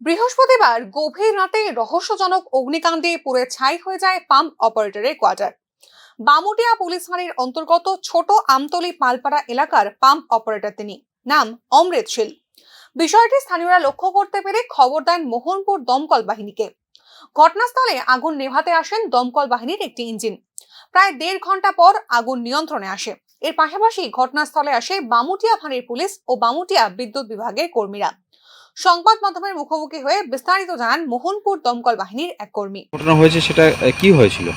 বৃহস্পতিবার গভীর রাতে রহস্যজনক অগ্নিকাণ্ডে পুড়ে ছাই হয়ে যায় পাম্প অপারেটরের কোয়ার্টার। বামুটিয়া পুলিশ ফাঁড়ির অন্তর্গত ছোট আমতলি পালপাড়া এলাকার পাম্প অপারেটর তিনি। নাম অমৃত শীল। বিষয়টি স্থানীয়রা লক্ষ্য করতে পেরে খবর দেন মোহনপুর দমকল বাহিনীকে। ঘটনাস্থলে আগুন নেভাতে আসেন দমকল বাহিনীর একটি ইঞ্জিন। প্রায় দেড় ঘণ্টা পর আগুন নিয়ন্ত্রণে আসে। এর পাশাপাশি ঘটনাস্থলে আসে বামুটিয়া ফাঁড়ির পুলিশ ও বামুটিয়া বিদ্যুৎ বিভাগের কর্মীরা। সংবাদ মাধ্যমের মুখোমুখি হয়ে বিস্তারিত জানান মোহনপুর দমকল বাহিনীর এক কর্মী। ঘটনা হয়েছে সেটা কি হয়েছিল?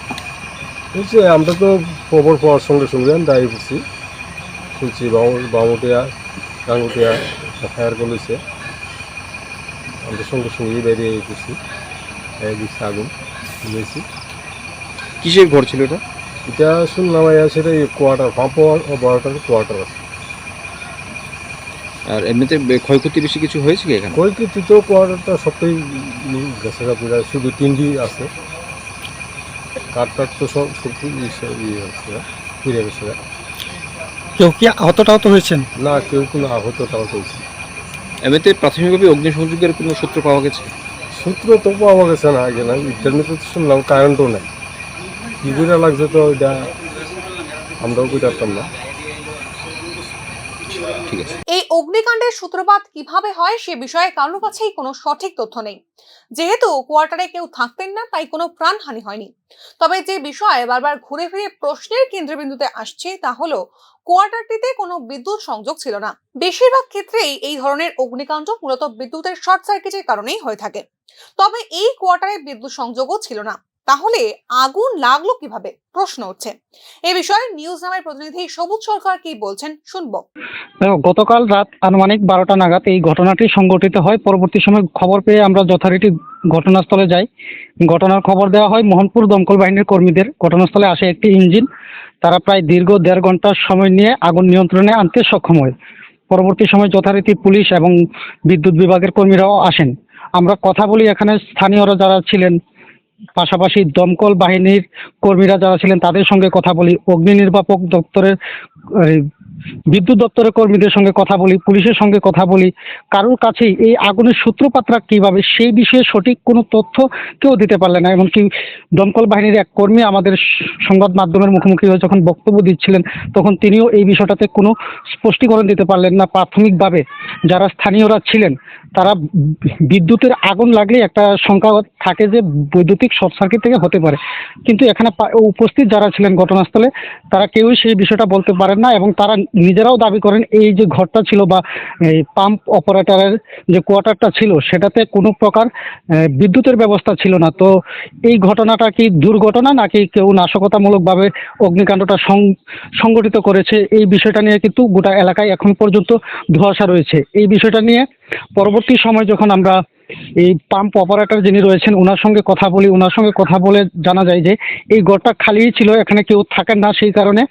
বুঝছি আমরা তো খবর পাওয়ার সঙ্গে সঙ্গে আমি দাঁড়িয়ে পড়ছি শুনছি বামুটিয়া গাঙ্গুটিয়া ফায়ার করেছে। আমরা সঙ্গে সঙ্গেই বেরিয়ে গেছি। দিচ্ছি আগুন দিয়েছি কিসের ঘর ছিল এটা? এটা শুনলাম সেটা কোয়ার্টার পাম্প বারোটার কোয়ার্টার আছে। আর এমনিতে ক্ষয়ক্ষতি বেশি কিছু হয়েছে কি এখানে? ক্ষয়ক্ষতি তো কোয়ার্টারটা সবটাই গেছে পুরা শুধু তিনটি আছে। কাঠ টাট তো সব সব ইয়ে আছে ফিরে গেছে কেউ কি আহত টাহত হয়েছেন? না কেউ কোনো আহত তাও হয়েছে। এমনিতে প্রাথমিকভাবে অগ্নিসংযোগের কোনো সূত্র পাওয়া গেছে? সূত্র তো পাওয়া গেছে না আগে না। ইন্টারনেটে তো শুনলাম কারেন্টও নেই। কী করে লাগছে তো এটা আমরাও বুঝতাম না ঠিক আছে এই অগ্নিকাণ্ডের সূত্রপাত কীভাবে হয় সে বিষয়ে কারোর কাছেই কোনো সঠিক তথ্য নেই। যেহেতু কোয়ার্টারে কেউ থাকতেন না, তাই কোনো প্রাণহানি হয়নি। তবে যে বিষয়ে বারবার ঘুরে ফিরে প্রশ্নের কেন্দ্রবিন্দুতে আসছে, তা হলো, কোয়ার্টারটিতে কোনো বিদ্যুৎ সংযোগ ছিল না। বেশিরভাগ ক্ষেত্রেই এই ধরনের অগ্নিকাণ্ড মূলত বিদ্যুতের শর্ট সার্কিটের কারণেই হয়ে থাকে। তবে এই কোয়ার্টারে বিদ্যুৎ সংযোগও ছিল না। তাহলে আগুন লাগল কীভাবে? প্রশ্ন উঠছে। এ বিষয়ে নিউজ নামের প্রতিনিধি সবুজ সরকার কি বলছেন শুনব। গতকাল রাত আনুমানিক বারোটা নাগাদ এই ঘটনাটি সংঘটিত হয়। পরবর্তী সময় খবর পেয়ে আমরা যথারীতি ঘটনাস্থলে যাই। ঘটনার খবর দেওয়া হয় মোহনপুর দমকল বাহিনীর কর্মীদের। ঘটনাস্থলে আসে একটি ইঞ্জিন। তারা প্রায় দীর্ঘ দেড় ঘণ্টার সময় নিয়ে আগুন নিয়ন্ত্রণে আনতে সক্ষম হয়। পরবর্তী সময় যথারীতি পুলিশ এবং বিদ্যুৎ বিভাগের কর্মীরাও আসেন। আমরা কথা বলি এখানে স্থানীয়রা যারা ছিলেন পাশাপাশি দমকল বাহিনীর কর্মীরা যারা ছিলেন তাদের সঙ্গে কথা বলি। অগ্নি নির্বাপক দপ্তরের বিদ্যুৎ দপ্তরের কর্মীদের সঙ্গে কথা বলি, পুলিশের সঙ্গে কথা বলি। কারোর কাছেই এই আগুনের সূত্রপাতটা কীভাবে, সেই বিষয়ে সঠিক কোনো তথ্য কেউ দিতে পারলে না। এমনকি দমকল বাহিনীর এক কর্মী আমাদের সংবাদ মাধ্যমের মুখোমুখি হয়ে যখন বক্তব্য দিচ্ছিলেন, তখন তিনিও এই বিষয়টাতে কোনো স্পষ্টীকরণ দিতে পারলেন না। প্রাথমিকভাবে যারা স্থানীয়রা ছিলেন, তারা বিদ্যুতের আগুন লাগলে একটা শঙ্কা থাকে যে বৈদ্যুতিক শর্ট সার্কিট থেকে হতে পারে। কিন্তু এখানে উপস্থিত যারা ছিলেন ঘটনাস্থলে, তারা কেউই সেই বিষয়টা বলতে পারেন না এবং তারা নিজেরাও দাবি করেন এই যে ঘরটা ছিল বা এই পাম্প অপারেটরের যে কোয়ার্টারটা ছিল, সেটাতে কোনো প্রকার বিদ্যুতের ব্যবস্থা ছিল না। তো এই ঘটনাটা কি দুর্ঘটনা নাকি কেউ নাশকতামূলকভাবে অগ্নিকাণ্ডটা সংগঠিত করেছে? এই বিষয়টা নিয়ে কিন্তু গোটা এলাকায় এখন পর্যন্ত ধোঁয়াশা রয়েছে। এই বিষয়টা নিয়ে পরবর্তী সময় যখন আমরা এই পাম্প অপারেটর যিনি রয়েছেন ওনার সঙ্গে কথা বলি ওনার সঙ্গে কথা বলে জানা যায় যে, এই ঘরটা খালিই ছিল, এখানে কেউ থাকেন না সেই কারণে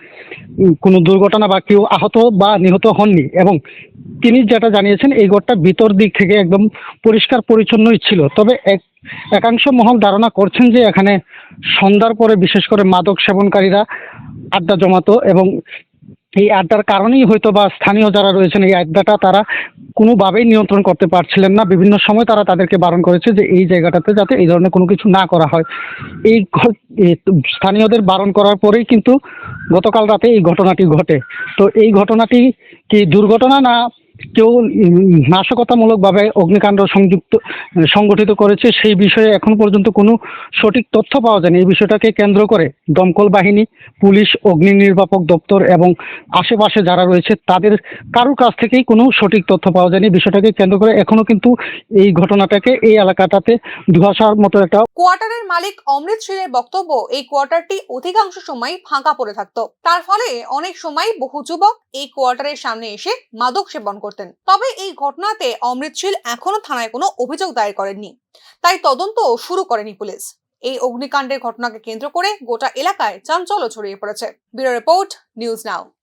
কোনো দুর্ঘটনা বা কেউ আহত বা নিহত হননি। এবং তিনি যেটা জানিয়েছেন, এই ঘরটা ভিতর দিক থেকে একদম পরিষ্কার পরিচ্ছন্নই ছিল। তবে এক, একাংশ মহল ধারণা করছেন যে, এখানে সন্ধ্যার পরে বিশেষ করে মাদক সেবনকারীরা আড্ডা জমাতো এবং এই আড্ডার কারণেই হয়তো বা স্থানীয় যারা রয়েছেন এই আড্ডাটা, তারা কোনোভাবেই নিয়ন্ত্রণ করতে পারছিলেন না। বিভিন্ন সময় তারা তাদেরকে বারণ করেছে যে এই জায়গাটাতে যাতে এই ধরনের কোনো কিছু না করা হয়। এই স্থানীয়দের বারণ করার পরেই কিন্তু গতকাল রাতে এই ঘটনাটি ঘটে। তো এই ঘটনাটি কি দুর্ঘটনা না কেউ নাশকতামূলকভাবে অগ্নিকাণ্ড সংযুক্ত, সংগঠিত করেছে সেই বিষয়ে এখন পর্যন্ত কোনো সঠিক তথ্য পাওয়া যায়নি। এই বিষয়টাকে কেন্দ্র করে দমকল বাহিনী, পুলিশ, অগ্নি নির্বাপক দপ্তর এবং আশেপাশে যারা রয়েছে তাদের কারোর কাছ থেকেই কোনো সঠিক তথ্য পাওয়া যায়নি। বিষয়টাকে কেন্দ্র করে এখনও কিন্তু এই ঘটনাটাকে এই এলাকাটাতে ধোঁয়াশার মতো একটা কোয়ার্টারের মালিক অমৃত শীলের বক্তব্য, এই কোয়ার্টারটি অধিকাংশ সময় ফাঁকা পড়ে থাকতো। তার ফলে অনেক সময় বহু যুবক এই কোয়ার্টারের সামনে এসে মাদক সেবন করতেন। তবে এই ঘটনাতে অমৃতশীল এখনও থানায় কোনো অভিযোগ দায়ের করেননি। তাই তদন্ত শুরু করেনি পুলিশ। এই অগ্নিকাণ্ডের ঘটনাকে কেন্দ্র করে গোটা এলাকায় চাঞ্চল্য ছড়িয়ে পড়েছে। Bureau report, news now.